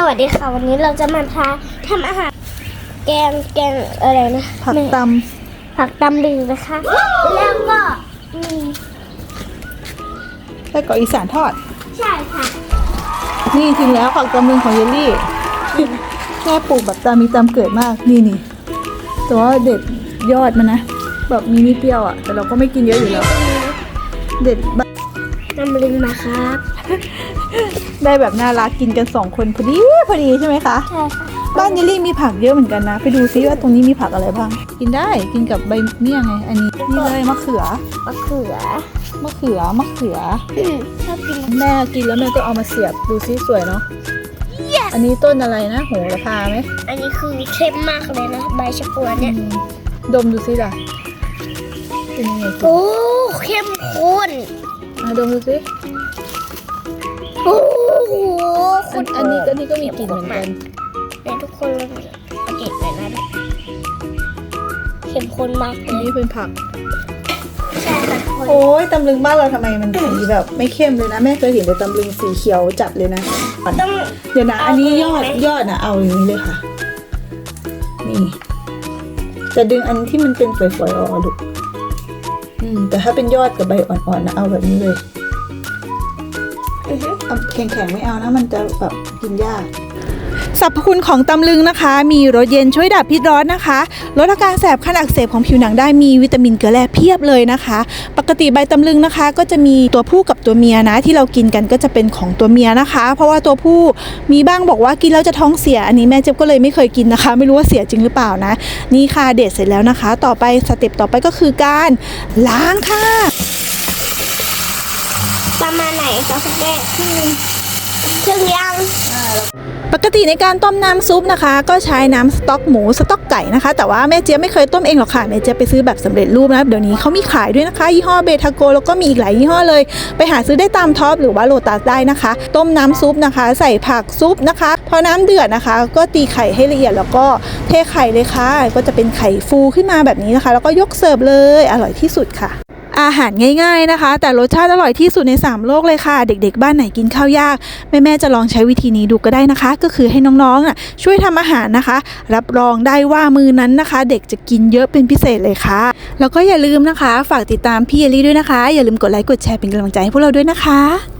สวัสดีค่ะวันนี้เราจะมาพาทำอาหาร แกงแกงอะไรนะผักไม่ตผักตำลึงนะคะ แล้วก็มีำไส้กรอกอีสานทอด ใช่ค่ะ นี่จริงแล้วผักตำลึงของเยลลี่แม่ปลูกแบบตามมีตามเกิดมากนี่นี่แต่ว่าเด็ดยอดมันนะ แบบมีนิดเดียวอะ แต่เราก็ไม่กินเยอะอยู่แล้ว เด็ด บตำลึงนะครับได้แบบน่ารักกินกันสองคนพอดีพอดีใช่ไหมคะ ใช่ค่ะบ้านเยลลี่มีผักเยอะเหมือนกันนะ ไปดูซิว่าตรงนี้มีผักอะไรบ้าง กินได้กินกับใบเมี่ยงไง อันนี้นี่เลยมะเขือมะเขือมะเขือมะเขืออืมชอบกินแม่กินแล้วแม่ก็เอามาเสียบดูซิสวยเนาะอันนี้ต้นอะไรนะโหระพาไหมอันนี้คือเข้มมากเลยนะใบชะพวนเนี่ยอืมดมดูซิล่ะเป็นยังไงกินโอ้เข้มข้น อะดมดูซิโอ้โหอันอันนี้ก็นี่ก็มีกลิ่นเหมือนกันเนี่ยทุกคนลองสังเกตหน่อยนะเข้มข้นมากเลอันยนี้เป็นผัก ใช่ค่ะทุกคนโอ้ยตำลึงบ้านเราทำไมมันสีแบบไม่เข้มเลยนะแม่เคยเห็นแต่ตำลึงสีเขียวจัดเลยนะ ต้องเดี๋ยวนะเอาอันนี้ยอดตรงนี้ไหมยอดนะเอาอย่างนี้เลยค่ะ นี่ จะดึงอันที่มันเป็นฝอยๆออกดู อืมแต่ถ้าเป็นยอดกับใบอ่อนๆนะเอาแบบนี้เลยอือฮึเอาแข็งๆไม่เอานะมันจะแบบกินยาก สรรพคุณของตำลึงนะคะ มีรสเย็นช่วยดับพิษร้อนนะคะลดอาการแสบคันอักเสบของผิวหนังได้มีวิตามินเกลือแร่เพียบเลยนะคะ ปกติใบตำลึงนะคะ ก็จะมีตัวผู้กับตัวเมียนะ ที่เรากินกันก็จะเป็นของตัวเมียนะคะ เพราะว่าตัวผู้มีบ้างบอกว่ากินแล้วจะท้องเสียอันนี้แม่เจ็บก็เลยไม่เคยกินนะคะ ไม่รู้ว่าเสียจริงหรือเปล่านะ นี่ค่ะเด็ดเสร็จแล้วนะคะ ต่อไปสเต็ปต่อไปก็คือการล้างค่ะประมาณไหนคะคุณแม่ถึงยัง ปกติในการต้มน้ำซุปนะคะ ก็ใช้น้ำสต๊อกหมูสต๊อกไก่นะคะ แต่ว่าแม่เจี๊ยบไม่เคยต้มเองหรอกค่ะแม่เจี๊ยบไปซื้อแบบสำเร็จรูปนะเดี๋ยวนี้เขามีขายด้วยนะคะ ยี่ห้อเบทาโกแล้วก็มีอีกหลายยี่ห้อเลย ไปหาซื้อได้ตามท็อปหรือว่าโลตัสได้นะคะ ต้มน้ำซุปนะคะ ใส่ผักซุปนะคะ พอน้ำเดือดนะคะ ก็ตีไข่ให้ละเอียดแล้วก็เทไข่เลยค่ะ ก็จะเป็นไข่ฟูขึ้นมาแบบนี้นะคะ แล้วก็ยกเสิร์ฟเลย อร่อยที่สุดค่ะ อาหารง่ายๆนะคะ แต่รสชาติอร่อยที่สุดใน 3 โลกเลยค่ะ เด็กๆ บ้านไหนกินข้าวยาก แม่ๆจะลองใช้วิธีนี้ดูก็ได้นะคะ ก็คือให้น้องๆช่วยทำอาหารนะคะ รับรองได้ว่ามือนั้นนะคะ เด็กจะกินเยอะเป็นพิเศษเลยค่ะ แล้วก็อย่าลืมนะคะ ฝากติดตามพี่เอลลี่ด้วยนะคะ อย่าลืมกดไลค์กดแชร์เป็นกำลังใจให้พวกเราด้วยนะคะ